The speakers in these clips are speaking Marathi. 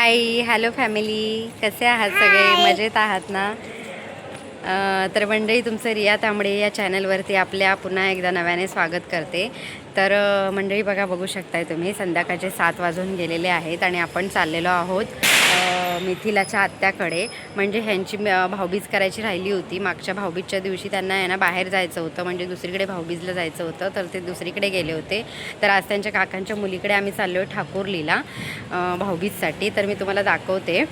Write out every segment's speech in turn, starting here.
हाय हॅलो फॅमिली कसे आहात सगळे? मजेत आहात ना? तर मंडळी तुमचं रिया तांबडे या चॅनलवरती आपल्या पुन्हा एकदा नव्याने स्वागत करते. तर मंडळी बघा बघू शकताय तुम्ही संध्याकाळचे सात वाजून गेलेले आहेत आणि आपण चाललेलो आहोत. मिथिलाच्या आत्याकडे. म्हणजे ह्यांची भाऊबीज करायची राहिली होती. मागच्या भाऊबीजच्या दिवशी त्यांना आहे ना बाहेर जायचं होतं. म्हणजे दुसरीकडे भाऊबीजला जायचं होतं. तर ते दुसरीकडे गेले होते. तर आज त्यांच्या काकांच्या मुलीकडे आम्ही चाललो आहे ठाकूरलीला भाऊबीजसाठी. तर मी तुम्हाला दाखवते.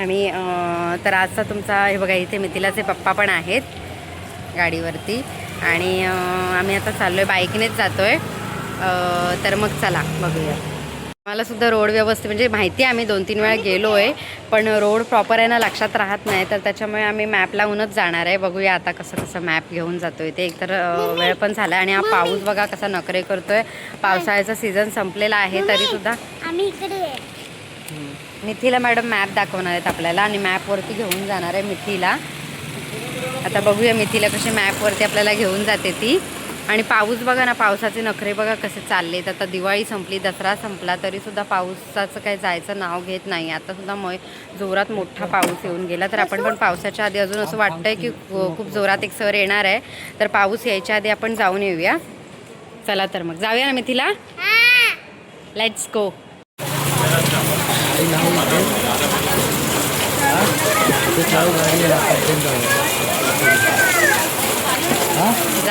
आणि तर आजचा तुमचा हे बघा इथे मिथिलाचे पप्पा पण आहेत गाडीवरती. आणि आम्ही आता चाललो आहे बाईकनेच जातो आहे तर मग चला बघूया. मला सुद्धा रोड व्यवस्थित म्हणजे माहिती आहे आम्ही दोन तीन वेळा गेलो आहे पण रोड प्रॉपर आहे ना लक्षात राहत नाही तर त्याच्यामुळे आम्ही मॅप लावूनच जाणार आहे. बघूया आता कसं कसं मॅप घेऊन जातोय ते. एकतर वेळ पण झाला आणि हा पाऊस बघा कसा नखरे करतोय. पावसाळ्याचा सीझन संपलेला आहे तरी सुद्धा. मिथीला मॅडम मॅप दाखवणार आहेत आपल्याला आणि मॅपवरती घेऊन जाणार आहे मिथीला आता बघूया मिथीला कशी मॅपवरती आपल्याला घेऊन जाते ती. आणि पाऊस बघा ना पावसाचे नखरे बघा कसे चाललेत. आता दिवाळी संपली दसरा संपला तरी सुद्धा पावसाचं काही जायचं नाव घेत नाही. आता सुद्धा मग जोरात मोठा पाऊस येऊन गेला. तर आपण पण पावसाच्या आधी अजून असं वाटतंय की खूप जोरात एक सर येणार आहे. तर पाऊस यायच्या आधी आपण जाऊन येऊया. चला तर मग जाऊया ना मिथिला? लेट्स गो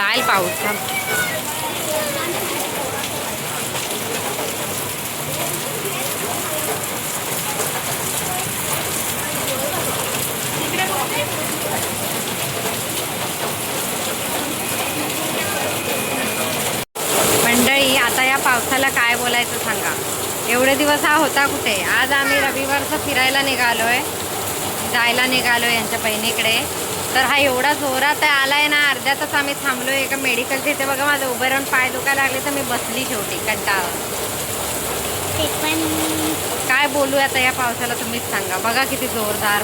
जाईल पाऊस. थांब. मंडळी आता या पावसाला काय बोलायचं सांगा. एवढे दिवस हा होता कुठे? आज आम्ही रविवारचं फिरायला निघालोय. जायला निघालोय यांच्या बहिणीकडे. तर हा एवढा जोरात आलाय ना अर्ध्या तास आम्ही थांबलोय. एका मेडिकलच्या इथे बघा माझं उभं राहून पाय दुखायला लागले तर मी बसली शेवटी कंटाळा. काय बोलू आता या पावसाला तुम्हीच सांगा. बघा किती जोरदार.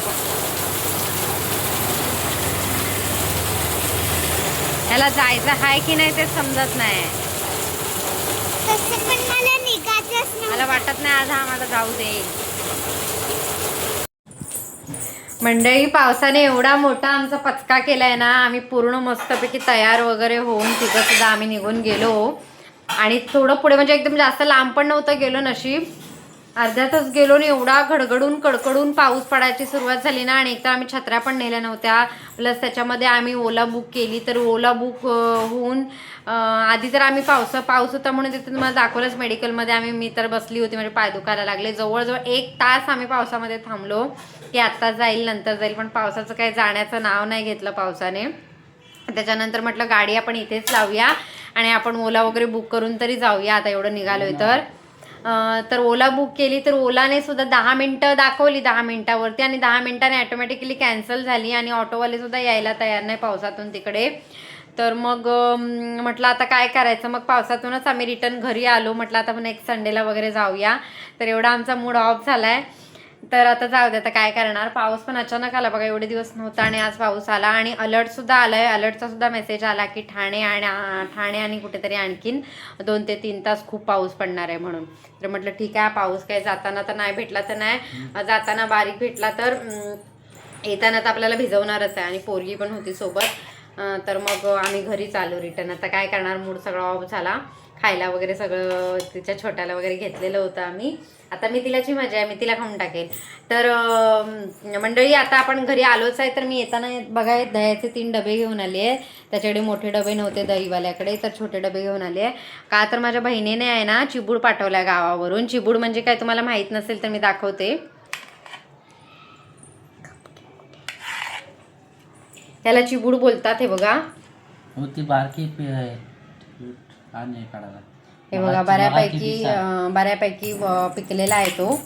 ह्याला जायचं आहे की नाही ते समजत नाही. मला. वाटत नाही आज हा मला जाऊ देईल मंडळी पावसाने एवढा मोठा आमचा पचका केलाय ना आम्ही पूर्ण मस्तपैकी तयार वगैरे होऊन तिथं सुद्धा आम्ही निघून गेलो. आणि थोडं पुढे म्हणजे एकदम जास्त लांब पण नव्हतं गेलो नशीब. अर्ध्या तास गेलो आणि एवढा घडघडून कडकडून पाऊस पडायची सुरुवात झाली ना. आणि एकतर आम्ही छत्र्या पण नेल्या नव्हत्या. प्लस त्याच्यामध्ये आम्ही ओला बुक केली. तर ओला बुक होऊन आधी तर आम्ही पावस पाऊस होता म्हणून तिथे तुम्हाला दाखवलंच मेडिकलमध्ये आम्ही मी तर बसली होती म्हणजे पाय दुखायला लागले. जवळजवळ एक तास आम्ही पावसामध्ये थांबलो. की आत्ता जाईल नंतर जाईल. पण पावसाचं काही जाण्याचं नाव नाही घेतलं पावसाने. त्याच्यानंतर म्हटलं गाडी आपण इथेच लावूया. आणि आपण ओला वगैरे बुक करून तरी जाऊया. आता एवढं निघालोय तर. अं, तर ओला बुक केली तर ओलाने सुद्धा दहा मिनटं दाखवली दहा मिनटावरती आणि दहा मिनिटाने ॲटोमॅटिकली कॅन्सल झाली आणि ऑटोवाले सुद्धा यायला तयार नाही पावसातून तिकडे. तर मग म्हटलं आता काय करायचं? मग पावसातूनच आम्ही रिटर्न घरी आलो. म्हटलं आता नेक्स्ट संडेला वगैरे जाऊया. तर एवढा आमचा मूड ऑफ झाला आहे तर आता जाऊ दे आता काय करणार? पाऊस पण अचानक आला बघा एवढे दिवस नव्हता आणि आज पाऊस आला. आणि अलर्ट सुद्धा आलाय. अलर्टचा सुद्धा मेसेज आला की ठाणे आणि ठाणे आणि कुठेतरी आणखीन दोन ते तीन तास खूप पाऊस पडणार आहे म्हणून. तर म्हटलं ठीक आहे पाऊस काही जाताना तर नाही भेटला तर नाही. जाताना बारीक भेटला तर येताना तर आपल्याला भिजवणारच आहे. आणि पोरगी पण होती सोबत. तर मग आम्ही घरी चालू रिटर्न आता काय करणार? मूड सगळा ऑफ झाला. खायला वगैरे सगळं तिच्या छोट्याला वगैरे घेतलेलं होतं आम्ही. आता मी तिलाची मजा आहे मी तिला खाऊन टाकेल तर मंडळी आता आपण घरी आलोच आहे तर मी येताना बघा दह्याचे तीन डबे घेऊन आले आहे. त्याच्याकडे मोठे डबे नव्हते दहीवाल्याकडे तर छोटे डबे घेऊन आले आहे. का तर माझ्या बहिणीने आहे ना चिबूड पाठवला गावावरून. चिबूड म्हणजे काय तुम्हाला माहीत नसेल तर मी दाखवते. त्याला चिबूड बोलतात हे बघा. हो, ती बारकी काढायला हे बघा बऱ्यापैकी अं, बऱ्यापैकी अं, पिकलेला आहे तो.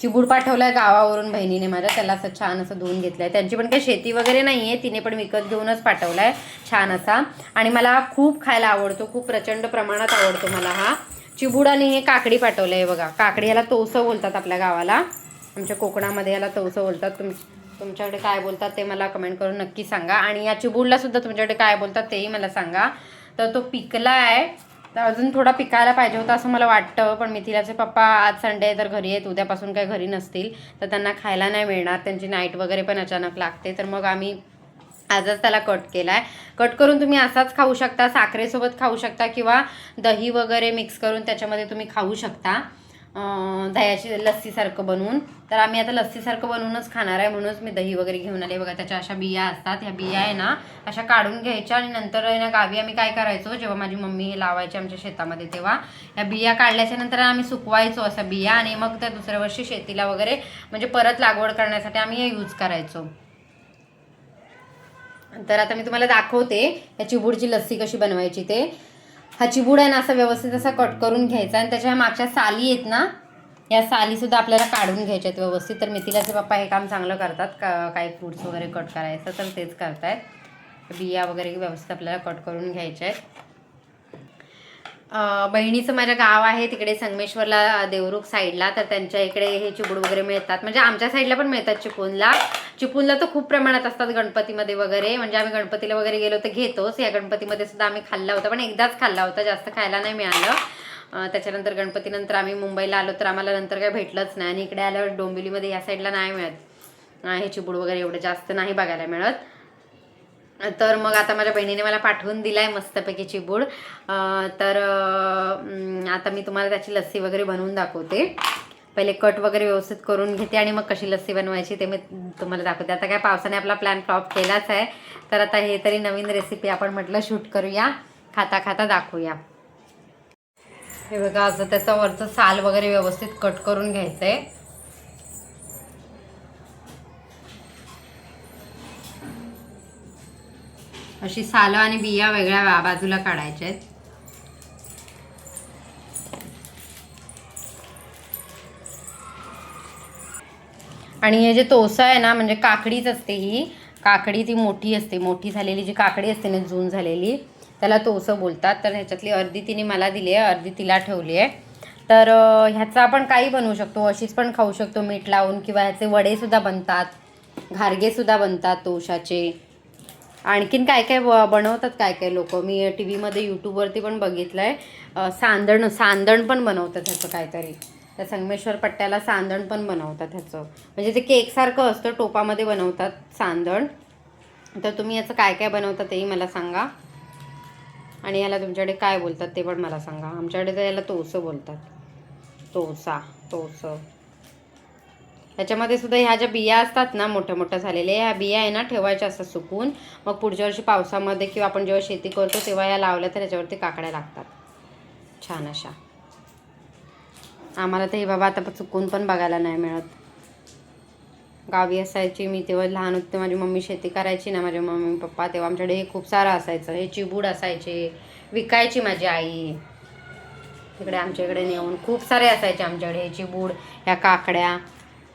चिबूड पाठवलाय गावावरून बहिणीने माझ्या त्याला असं छान असं धुवून घेतलंय. त्यांची पण काही शेती वगैरे नाही आहे तिने पण विकत घेऊनच पाठवलाय छान असा. आणि मला खूप खायला आवडतो खूप प्रचंड प्रमाणात आवडतो मला हा. चिबूड आणि हे काकडी पाठवलंय बघा. काकडी याला तोसं बोलतात आपल्या गावाला. आमच्या कोकणामध्ये याला तवसं बोलतात. तुम तुमच्याकडे काय बोलतात ते मला कमेंट करून नक्की सांगा. आणि या चिबूडला सुद्धा तुमच्याकडे काय बोलतात तेही मला सांगा. तर तो पिकला आहे तर अजून थोडा पिकायला पाहिजे होता असं मला वाटतं पण मिथिलाचे पप्पा आज संडे आहे तर घरी आहेत उद्यापासून काही घरी नसतील तर त्यांना खायला नाही मिळणार त्यांची नाईट वगैरे पण अचानक लागते. तर मग आम्ही आजच त्याला कट केला आहे कट करून तुम्ही असाच खाऊ शकता साखरेसोबत खाऊ शकता किंवा दही वगैरे मिक्स करून त्याच्यामध्ये तुम्ही खाऊ शकता. दह्याची लस्सीसारखं बनवून. तर आम्ही आता लस्सीसारखं बनवूनच खाणार आहे म्हणूनच मी दही वगैरे घेऊन आले. बघा त्याच्या अशा बिया असतात. ह्या बिया आहे ना अशा काढून घ्यायच्या आणि नंतर ना गावी आम्ही काय करायचो जेव्हा माझी मम्मी हे लावायची आमच्या शेतामध्ये तेव्हा ह्या बिया काढल्याच्या नंतर आम्ही सुकवायचो अशा बिया आणि मग त्या दुसऱ्या वर्षी शेतीला वगैरे म्हणजे परत लागवड करण्यासाठी आम्ही हे यूज करायचो. तर आता मी तुम्हाला दाखवते या चिबूडची लस्सी कशी बनवायची ते. हा चिबूड आहे ना असा व्यवस्थित असा कट करून घ्यायचा आणि त्याच्या मागच्या साली आहेत ना या सालीसुद्धा आपल्याला काढून घ्यायच्या आहेत व्यवस्थित. तर मिथिलाचे पप्पा हे काम चांगलं करतात का काही फ्रूट्स वगैरे कट करायचं तर तेच करतायत. बिया वगैरे व्यवस्थित आपल्याला कट करून घ्यायच्या आहेत. बहिणीचं माझ्या गाव आहे तिकडे संगमेश्वरला देवरुख साईडला तर त्यांच्या इकडे हे चिपूड वगैरे मिळतात. म्हणजे आमच्या साईडला पण मिळतात चिपूनला. चिपूनला तर खूप प्रमाणात असतात गणपतीमध्ये वगैरे. म्हणजे आम्ही गणपतीला वगैरे गेलो तर घेतोच. या गणपतीमध्ये सुद्धा आम्ही खाल्ला होता पण एकदाच खाल्ला होता. जास्त खायला नाही मिळालं. त्याच्यानंतर गणपतीनंतर आम्ही मुंबईला आलो तर आम्हाला नंतर काही भेटलंच नाही. आणि इकडे आल्यावर डोंबिवलीमध्ये या साईडला नाही मिळत. हे चिपूड वगैरे एवढं जास्त नाही बघायला मिळत. तर मग आता माझ्या बहिणीने मला पाठवून दिलाय मस्तपैकी चिबूड. तर आता मी तुम्हाला त्याची लस्सी वगैरे बनवून दाखवते. पहिले कट वगैरे व्यवस्थित करून घेते आणि मग कशी लस्सी बनवायची ते मी तुम्हाला दाखवते. आता काय पावसाने आपला प्लॅन फ्लॉप केलाच आहे. तर आता हे तरी नवीन रेसिपी आपण म्हटलं शूट करूया. खाता खाता दाखवूया. हे बघा असं त्याचं वरचं साल वगैरे व्यवस्थित कट करून घ्यायचं आहे अशी सालं आणि बिया वेगळ्या बाजूला काढायच्या आहेत. आणि हे जे तोसा आहे ना म्हणजे काकडीच असते ही. काकडी ती मोठी असते. मोठी झालेली जी काकडी असते ना जून झालेली त्याला तोसं बोलतात. तर ह्याच्यातली अर्धी तिने मला दिली आहे. अर्धी तिला ठेवली आहे. तर ह्याचा ह्याचं आपण काही बनवू शकतो. अशीच पण खाऊ शकतो. मीठ लावून किंवा ह्याचे वडेसुद्धा बनतात. घारगेसुद्धा बनतात तोशाचे. आणखीन काय काय बनवतात काय काय लोक? मी टी व्हीमध्ये यूट्यूबवरती पण बघितलं आहे सांदण सांदण पण बनवतात ह्याचं काहीतरी. त्या संगमेश्वर पट्ट्याला सांदण पण बनवतात ह्याचं. म्हणजे ते केकसारखं असतं टोपामध्ये बनवतात सांदण. तर तुम्ही याचं काय काय बनवता तेही मला सांगा. आणि याला तुमच्याकडे काय बोलतात ते पण मला सांगा. आमच्याकडे तर याला तोसं बोलतात. तोसा तोसं. त्याच्यामध्ये सुद्धा ह्या ज्या बिया असतात ना मोठ्या मोठ्या झालेल्या ह्या बिया आहे ना ठेवायच्या असतात सुकून. मग पुढच्या वर्षी पावसामध्ये किंवा आपण जेव्हा शेती करतो तेव्हा या लावल्या तर ह्याच्यावरती काकड्या लागतात. छान अशा. आम्हाला तर हे बाबा आता चुकून पण बघायला नाही मिळत. गावी असायची मी तेव्हा लहान होते माझी मम्मी शेती करायची ना माझे मम्मी पप्पा तेव्हा आमच्याकडे हे खूप सारं असायचं. हे चिबूड असायचे विकायची माझी आई. तिकडे आमच्याकडे नेऊन खूप सारे असायचे आमच्याकडे हे चिबूड ह्या काकड्या.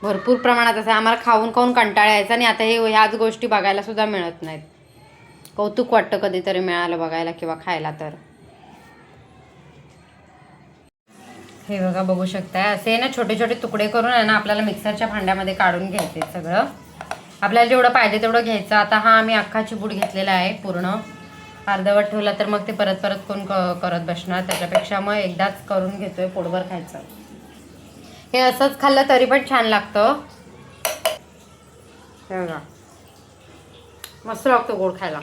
भरपूर प्रमाणात असं आम्हाला खाऊन खाऊन कंटाळा यायचा आणि आता हे ह्याच गोष्टी बघायला सुद्धा मिळत नाहीत. कौतुक वाटतं कधीतरी मिळालं बघायला किंवा खायला तर. हे बघा बघू शकताय. असे ना छोटे छोटे तुकडे करून आहे ना आपल्याला मिक्सरच्या भांड्यामध्ये काढून घ्यायचे सगळं. आपल्याला जेवढं पाहिजे तेवढं घ्यायचं. आता हा आम्ही अख्खा चिबूट घेतलेला आहे पूर्ण. अर्धवट ठेवला तर मग ते परत परत कोण करत बसणार? त्याच्यापेक्षा मग एकदाच करून घेतोय पोटभर खायचं. हे असंच खाल्लं तरी पण छान लागतं. हे बघा. मस्त लागतो गोड खायला.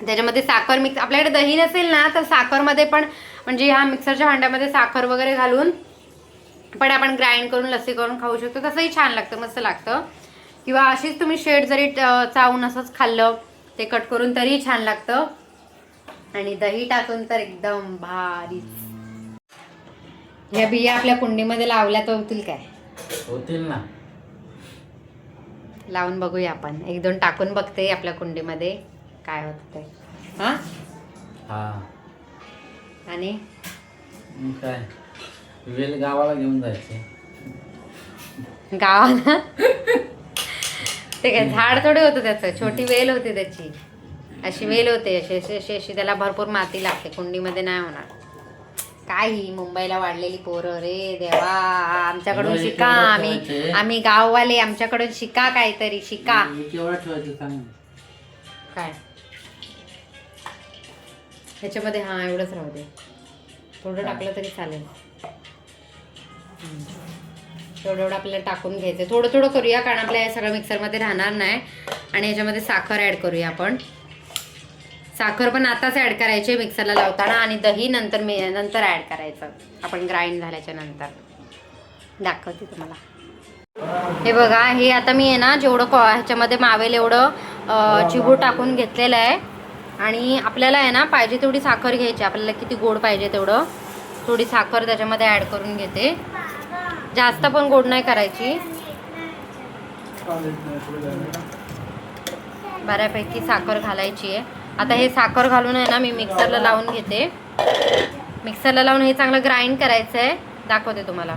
त्याच्यामध्ये साखर मिक्स आपल्याकडे दही नसेल ना तर साखरमध्ये पण म्हणजे ह्या मिक्सरच्या भांड्यामध्ये साखर वगैरे घालून पण आपण ग्राइंड करून लस्सी करून खाऊ शकतो. तसंही छान लागतं मस्त लागतं. किंवा अशीच तुम्ही शेड जरी चावून असंच खाल्लं ते कट करून तरीही छान लागतं. आणि दही टाकून तर एकदम भारी ह्या बिया आपल्या कुंडीमध्ये लावल्या तर होतील काय? होतील ना. लावून बघूया आपण. एक दोन टाकून बघते आपल्या कुंडीमध्ये काय होतं ते हां? हा. आणि? मग काय? वेल गावाला घेऊन जायचे. गावाला? ते काय झाड थोडे होतं त्याचं. छोटी वेल होती त्याची. अशी वेल होते अशी अशी अशी अशी त्याला भरपूर माती लागते कुंडीमध्ये नाही होणार. काय ही मुंबईला वाढलेली पोरं रे देवा आमच्याकडून शिका आम्ही. आम्ही गाववाले आमच्याकडून शिका काहीतरी शिका. काय? ह्याच्यामध्ये हां एवढंच राहू दे. थोडं टाकलं तरी चालेल. एवढं एवढं आपल्याला टाकून घ्यायचं. थोडं थोडं करूया कारण आपल्या सगळं मिक्सरमध्ये राहणार नाही. आणि ह्याच्यामध्ये साखर ॲड करूया आपण. साखर पण आताच ॲड करायची आहे मिक्सरला लावताना आणि दही नंतर मी नंतर ॲड करायचं. आपण ग्राइंड झाल्याच्यानंतर. दाखवते तुम्हाला. हे बघा हे आता मी आहे ना जेवढं कॉ ह्याच्यामध्ये मावेल एवढं चिबू टाकून घेतलेलं आहे. आणि आपल्याला आहे ना पाहिजे तेवढी साखर घ्यायची. आपल्याला किती गोड पाहिजे तेवढं. थोडी साखर त्याच्यामध्ये ॲड करून घेते. जास्त पण गोड नाही करायची. बऱ्यापैकी साखर घालायची आहे. आता हे साखर घालून आहे ना मी मिक्सरला लावून घेते. मिक्सरला लावून हे चांगलं ग्राइंड करायचं आहे दाखवते तुम्हाला.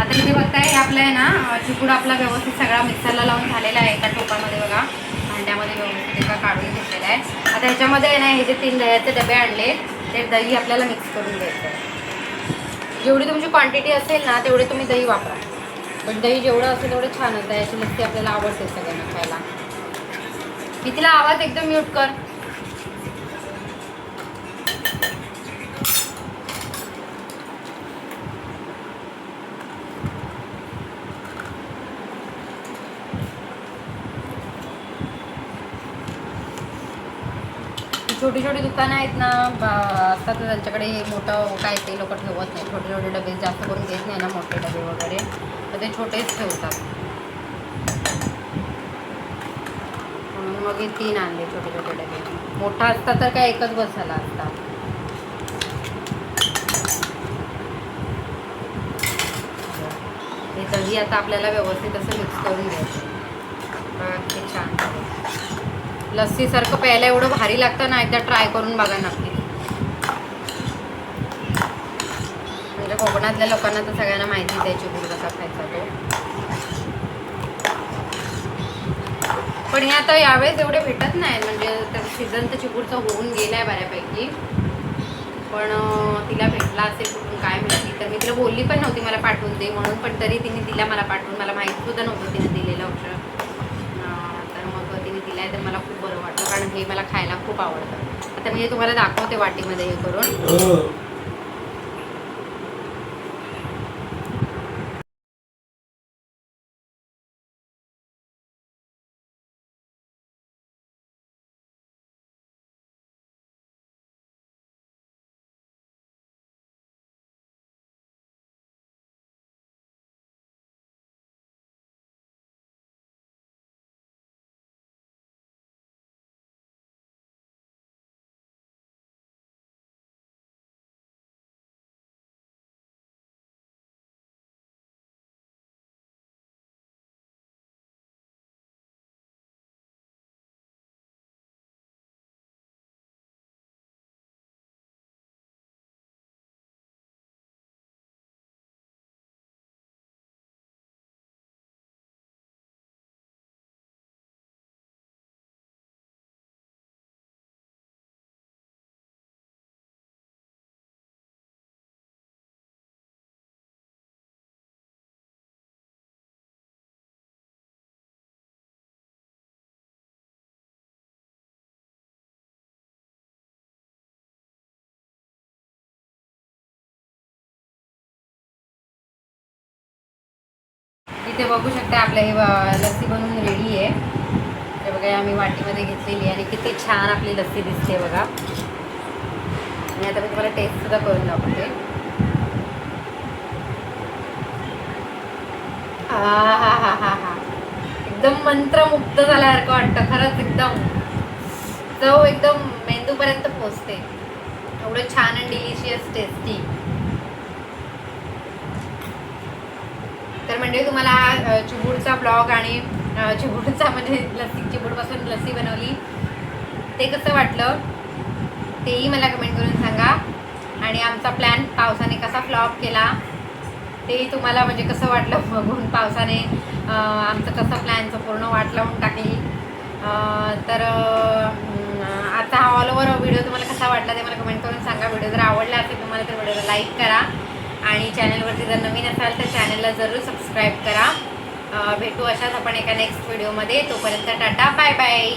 आता इथे बघताय हे आपलं आहे ना चिकूड चिपूड आपला व्यवस्थित सगळा मिक्सरला लावून झालेला आहे एका टोपामध्ये बघा. भांड्यामध्ये व्यवस्थित एका काढून घेतलेला आहे. आता ह्याच्यामध्ये आहे ना हे जे तीन दह्याचे डबे आणले ते दही आपल्याला मिक्स करून घ्यायचं आहे. जेवढी तुमची क्वांटिटी असेल ना तेवढे तुम्ही दही वापरा. पण दही जेवढं असेल तेवढं छान असतं याची लस्सी आपल्याला आवडते सगळ्यांना खायला. मी तिला आवाज एकदम म्यूट कर. छोटी छोटी दुकानं आहेत ना असतात ना त्यांच्याकडे मोठं काय ते लोक ठेवत नाही छोटे छोटे डबे जास्त करून घेत नाही ना मोठे डबे वगैरे. तर ते छोटेच ठेवतात. म्हणून मग हे तीन आणले छोटे छोटे डबे. मोठा असता तर काय एकच बस झाला असता. हे दही आता आपल्याला व्यवस्थित असं मिक्स करून घ्यायचं. छान लस्सीसारखं प्यायला एवढं भारी लागतं ना एकदा ट्राय करून बघा नक्की. म्हणजे कोकणातल्या लोकांना तर सगळ्यांना माहिती द्यायची चिबूड कसा खायचा तो. पण हे आता यावेळेस एवढे भेटत नाही म्हणजे त्या सीझन तर चिबूडचं होऊन गेलं आहे बऱ्यापैकी. पण तिला भेटला असेल कुठून काय माहिती. तर मी तिला बोलली पण नव्हती मला पाठवून दे म्हणून पण तरी तिने दिला मला पाठवून मला माहीत सुद्धा नव्हतं तिने दिलेलं ऑप्शन आहे तर मला खूप बरं वाटलं कारण हे मला खायला खूप आवडतं. आता मी हे तुम्हाला दाखवते वाटीमध्ये हे करून. हो. इथे बघू शकता आपलं हे लस्सी बनवून रेडी आहे. तर बघा आम्ही वाटीमध्ये घेतलेली आहे आणि किती छान आपली लस्सी दिसते बघा. आणि आता मी तुम्हाला टेस्टसुद्धा करून दाखवते. हा हा हा हा हा. एकदम मंत्रमुक्त झाल्यासारखं वाटतं खरंच एकदम. चव एकदम मेंदूपर्यंत पोचते एवढं छान आणि डिलिशियस टेस्टी तर म्हणजे तुम्हाला चिबूडचा ब्लॉग आणि चिबूडचा म्हणजे लस्सी चिबूडपासून लस्सी बनवली. ते कसं वाटलं तेही मला कमेंट करून सांगा. आणि आमचा प्लॅन पावसाने कसा फ्लॉप केला तेही तुम्हाला म्हणजे कसं वाटलं बघून पावसाने आमचं कसं प्लॅनचं पूर्ण वाट लावून टाकली. तर आता हा ऑल ओव्हर व्हिडिओ तुम्हाला कसा वाटला ते मला कमेंट करून सांगा. व्हिडिओ जर आवडला असेल तुम्हाला तर व्हिडिओला लाईक करा. आणि चॅनलवरती जर नवीन असाल तर चॅनलला जरूर सबस्क्राईब करा. भेटू अशाच आपण एका नेक्स्ट व्हिडिओमध्ये तोपर्यंत टाटा बाय बाय